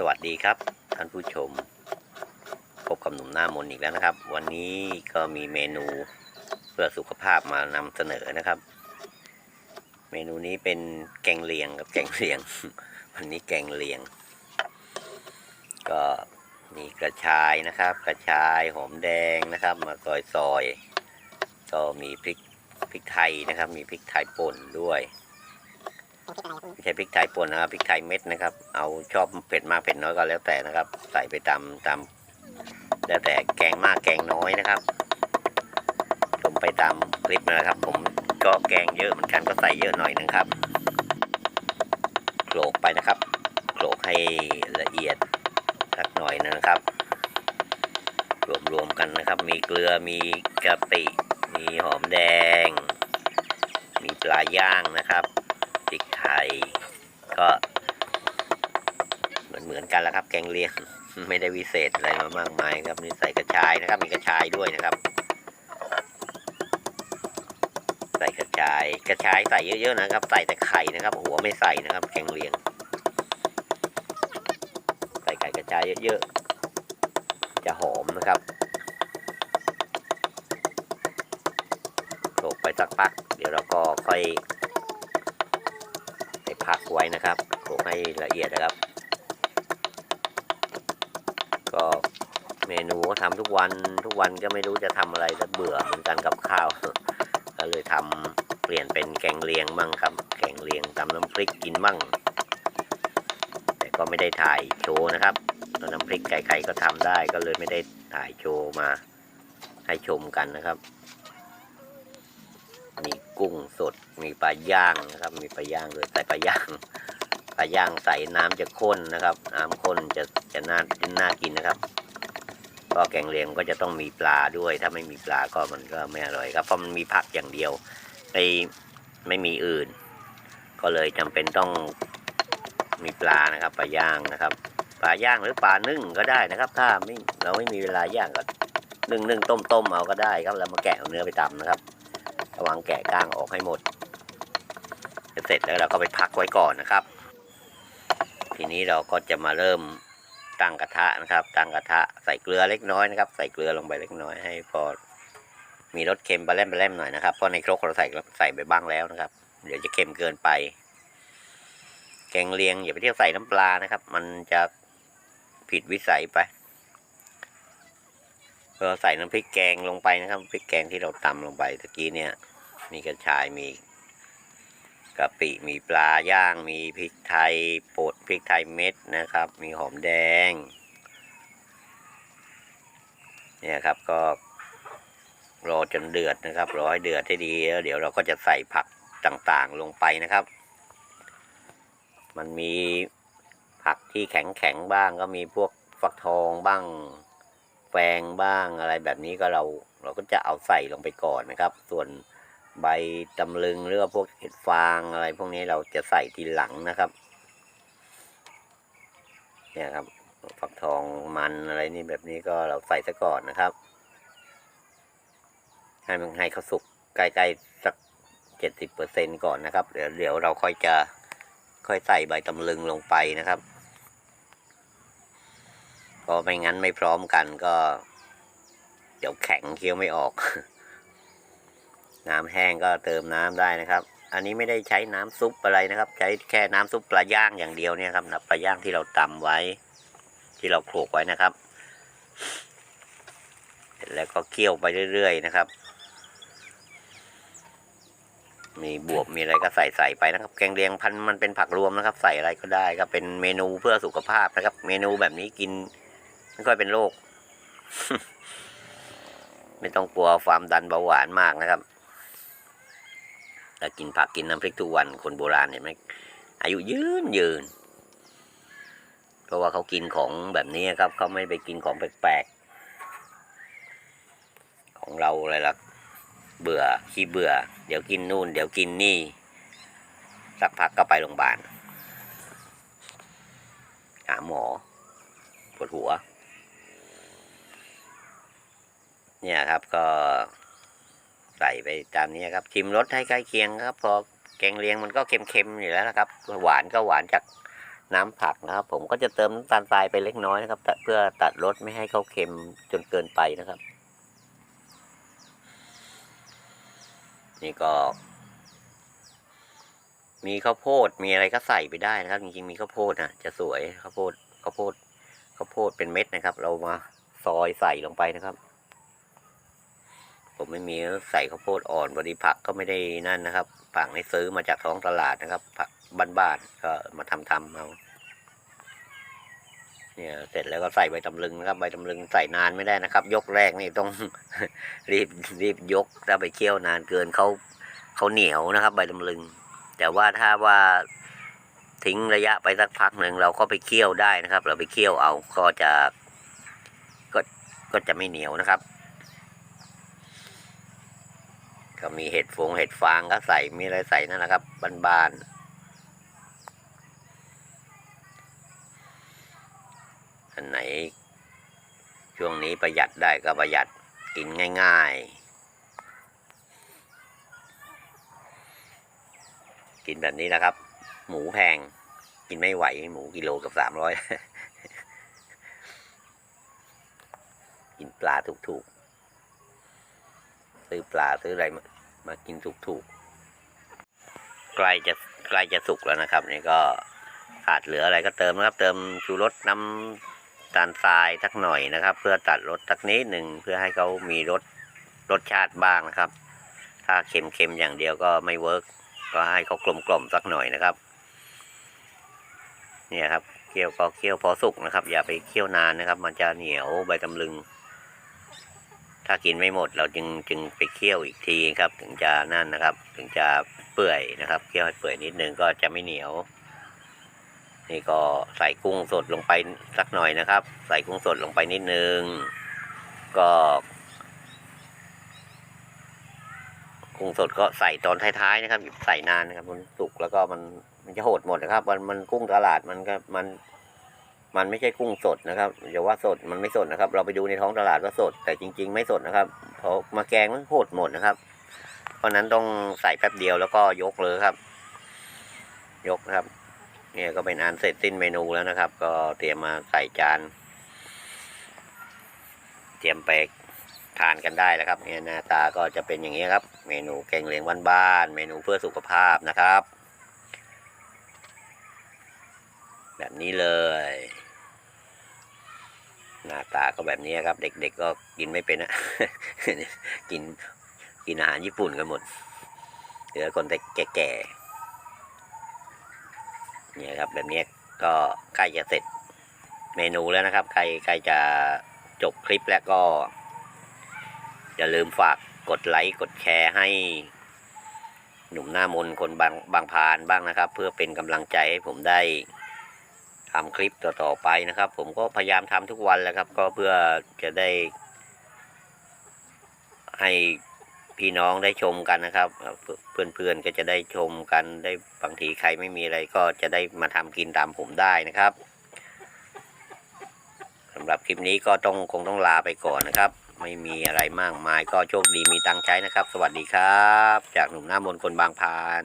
สวัสดีครับท่านผู้ชม พบกับหนุ่มหน้ามนอีกแล้วนะครับ วันนี้ก็มีเมนูเพื่อสุขภาพมานำเสนอนะครับ เมนูนี้เป็นแกงเลียงกับแกงเลียง วันนี้แกงเลียง ก็มีกระชายนะครับ กระชายหอมแดงนะครับ มาซอยซอยๆก็มีพริกพริกไทยนะครับ มีพริกไทยป่นด้วย ใช่พริกไทยป่นนะครับพริกไทยเม็ดนะครับ เอาชอบเผ็ดมากเผ็ดน้อยก็แล้วแต่นะครับ ใส่ไปตามตามแล้วแต่แกงมากแกงน้อยนะครับชมไปตามคลิปนะครับ ผมก็แกงเยอะเหมือนกันก็ใส่เยอะหน่อยนะครับโขลกไปนะครับโขลกให้ละเอียดสักหน่อยนะครับ รวมๆกันนะครับ มีเกลือมีกะปิมีหอมแดง มีปลาย่างนะครับ พริกไทย ก็เหมือนเหมือนกันแล้วครับ แกงเลียงไม่ได้วิเศษอะไรมามากมายครับนี่ใส่กระชายนะครับ มีกระชายด้วยนะครับ ใส่กระชาย กระชายใส่เยอะๆนะครับ ใส่แต่ไข่นะครับ หัวไม่ใส่นะครับ แกงเลียง ใส่ไข่กระชายเยอะๆจะหอมนะครับโขลกไปสักพัก เดี๋ยวเราก็ค่อย พักไว้นะครับโขลกให้ละเอียดนะครับ ก็เมนูก็ทำทุกวันทุกวันก็ไม่รู้จะทำอะไรแล้วเบื่อเหมือนกันกับข้าวก็เลยทำเปลี่ยนเป็นแกงเลียงมั่งครับ แกงเลียงตำน้ำพริกกินมั่ง แต่ก็ไม่ได้ถ่ายโชว์นะครับแล้วน้ำพริกไก่ๆก็ทำได้ก็เลยไม่ได้ถ่ายโชว์มาให้ชมกันนะครับ มีกุ้งสด มีปลาย่างนะครับ มีปลาย่างด้วยใส่ปลาย่าง ปลาย่างใส่น้ำจะข้นนะครับ น้ำข้นจะจะน่าน่ากินนะครับ ก็แกงเลียงก็จะต้องมีปลาด้วย ถ้าไม่มีปลาก็มันก็ไม่อร่อยครับ เพราะมันมีผักอย่างเดียวไม่ไม่มีอื่น ก็เลยจำเป็นต้องมีปลานะครับ ปลาย่างนะครับ ปลาย่างหรือปลานึ่งก็ได้นะครับ ถ้าไม่เราไม่มีเวลาย่างก็นึ่งนึ่งต้มต้มเอาก็ได้ครับ แล้วมาแกะเอาเนื้อไปตำนะครับ ระวังแกะก้างออกให้หมด เสร็จแล้วเราก็ไปพักไว้ก่อนนะครับ ทีนี้เราก็จะมาเริ่มตั้งกระทะนะครับ ตั้งกระทะใส่เกลือเล็กน้อยนะครับ ใส่เกลือลงไปเล็กน้อยให้พอ มีรสเค็มปลาแรมปลาแรมหน่อยนะครับ เพราะในครกเราใส่ใส่ไปบ้างแล้วนะครับ เดี๋ยวจะเค็มเกินไป แกงเลียงอย่าไปเที่ยวใส่น้ำปลานะครับ มันจะผิดวิสัยไป เราใส่น้ำพริกแกงลงไปนะครับพริกแกงที่เราตำลงไปตะกี้เนี่ย มีกระชายมีกะปิมีปลาย่างมีพริกไทยป่นพริกไทยเม็ดนะครับ มีหอมแดง เนี่ยครับก็รอจนเดือดนะครับรอให้เดือดให้ดีแล้วเดี๋ยวเราก็จะใส่ผักต่างๆลงไปนะครับ มันมีผักที่แข็งๆบ้างก็มีพวกฟักทองบ้าง แฟงบ้างอะไรแบบนี้ก็เราเราก็จะเอาใส่ลงไปก่อนนะครับ ส่วนใบตำลึงหรือว่าพวกเห็ดฟางอะไรพวกนี้เราจะใส่ทีหลังนะครับ เนี่ยครับฟักทองมันอะไรนี่แบบนี้ก็เราใส่ซะก่อนนะครับ ให้มันให้เขาสุกใกล้ๆสักเจ็ดสิบเปอร์เซ็นก่อนนะครับ เดี๋ยวเดี๋ยวเราค่อยจะค่อยใส่ใบตำลึงลงไปนะครับ เพราะไม่งั้นไม่พร้อมกันก็ เดี๋ยวแข็งเคี้ยวไม่ออก น้ำแห้งก็เติมน้ำได้นะครับ อันนี้ไม่ได้ใช้น้ำซุปอะไรนะครับ ใช้แค่น้ำซุปปลาย่างอย่างเดียวเนี่ยครับปลาย่างที่เราตำไว้ ที่เราโขลกไว้นะครับเสร็จแล้วก็เคี่ยวไปเรื่อยๆนะครับ มีบวบมีอะไรก็ใส่ใส่ไปนะครับ แกงเลียงพันมันเป็นผักรวมนะครับ ใส่อะไรก็ได้ครับเป็นเมนูเพื่อสุขภาพนะครับ เมนูแบบนี้กิน ไม่ค่อยเป็นโรคไม่ต้องกลัวความดันเบาหวานมากนะครับแต่กินผักกินน้ำพริกทุกวันคนโบราณเห็นไหมอายุยืนยืน เพราะว่าเขากินของแบบนี้ครับ เขาไม่ไปกินของแปลกๆของเราอะไรล่ะเบื่อขี้เบื่อ เดี๋ยวกินนู่น เดี๋ยวกินนี่ สักพักก็ไปโรงพยาบาลหาหมอปวดหัว เนี่ยครับก็ใส่ไปตามนี้ครับ ชิมรสให้ใกล้เคียงครับ พอแกงเลียงมันก็เค็มๆอยู่แล้วนะครับ หวานก็หวานจากน้ำผักนะครับ ผมก็จะเติมน้ำตาลทรายไปเล็กน้อยนะครับ เพื่อตัดรสไม่ให้เขาเค็มจนเกินไปนะครับ นี่ก็ มีข้าวโพดมีอะไรก็ใส่ไปได้นะครับ จริงๆมีข้าวโพดนะจะสวยข้าวโพดข้าวโพดข้าวโพดเป็นเม็ดนะครับ เรามาซอยใส่ลงไปนะครับ ผมไม่มีใส่ข้าวโพดอ่อนบริผักก็ไม่ได้นั่นนะครับผักในซื้อมาจากท้องตลาดนะครับ ผักบ้านๆก็มาทำทำเอาเนี่ยเสร็จแล้วก็ใส่ใบตำลึงนะครับใบตำลึงใส่นานไม่ได้นะครับ ยกแรกนี่ต้องรีบรีบยกถ้าไปเคี่ยวนานเกินเขาเขาเหนียวนะครับ ใบตำลึง แต่ว่าถ้าว่าทิ้งระยะไปสักพักหนึ่งเราก็ไปเคี่ยวได้นะครับ เราไปเคี่ยวเอาก็จะก็ก็จะไม่เหนียวนะครับ ก็มีเห็ดฟงเห็ดฟางก็ใส่มีอะไรใส่นั่นแหละครับบ้านๆอันไหน ช่วงนี้ประหยัดได้ก็ประหยัดกินง่าย ๆ กินแบบนี้นะครับ หมูแพงกินไม่ไหวหมูกิโลกับสามร้อยกินปลาถูกๆ ซื้อปลาซื้ออะไรมามากินถูกๆใกล้จะใกล้จะสุกแล้วนะครับ นี่ก็ขาดเหลืออะไรก็เติมนะครับ เติมชูรสน้ำตาลทรายสักหน่อยนะครับ เพื่อตัดรสสักนิดหนึ่งเพื่อให้เขามีรสรสชาติบ้างนะครับ ถ้าเค็มๆอย่างเดียวก็ไม่เวิร์กก็ให้เขากลมๆสักหน่อยนะครับ เนี่ยครับเคี่ยวก็เคี่ยวพอสุกนะครับ อย่าไปเคี่ยวนานนะครับ มันจะเหนียวใบตำลึง ถ้ากินไม่หมดเราจึงจึงไปเคี่ยวอีกทีครับ ถึงจะนั่นนะครับ ถึงจะเปื่อยนะครับเคี่ยวให้เปื่อยนิดนึงก็จะไม่เหนียว นี่ก็ใส่กุ้งสดลงไปสักหน่อยนะครับ ใส่กุ้งสดลงไปนิดนึง ก็กุ้งสดก็ใส่ตอนท้ายๆนะครับอย่าใส่นานนะครับ มันสุกแล้วก็มันมันจะโหดหมดนะครับ มันมันกุ้งตลาดมันก็มัน มันไม่ใช่กุ้งสดนะครับอย่าว่าสดมันไม่สดนะครับ เราไปดูในท้องตลาดว่าสด แต่จริง ๆ ไม่สดนะครับพอมาแกงมันโหดหมดนะครับ เพราะนั้นต้องใส่แป๊บเดียวแล้วก็ยกเลยครับ ยกนะครับ เนี่ยก็เป็นอันเสร็จสิ้นเมนูแล้วนะครับ ก็เตรียมมาใส่จาน เตรียมไปทานกันได้แล้วครับเนี่ยหน้าตาก็จะเป็นอย่างนี้ครับ เมนูแกงเลียงบ้านๆเมนูเพื่อสุขภาพนะครับ แบบนี้เลย หน้าตาก็แบบนี้ครับ เด็กๆก็กินไม่เป็นอะกินกินอาหารญี่ปุ่นกันหมดเหลือคนแต่แก่ๆเนี่ยครับแบบนี้ก็ใกล้จะเสร็จเมนูแล้วนะครับ ใครใครจะจบคลิปแล้วก็ อย่าลืมฝากกดไลค์กดแชร์ให้หนุ่มหน้ามนคนบางบางพานบ้างนะครับ เพื่อเป็นกำลังใจให้ผมได้ ทำคลิปต่อๆไปนะครับ ผมก็พยายามทำทุกวันแล้วครับ ก็เพื่อจะได้ ให้พี่น้องได้ชมกันนะครับ เพื่อนๆก็จะได้ชมกันได้บางทีใครไม่มีอะไรก็จะได้มาทำกินตามผมได้นะครับสำหรับคลิปนี้ก็ต้องคงต้องลาไปก่อนนะครับ ไม่มีอะไรมากมายก็โชคดีมีตังค์ใช้นะครับ สวัสดีครับ จากหนุ่มหน้ามนคนบางพาน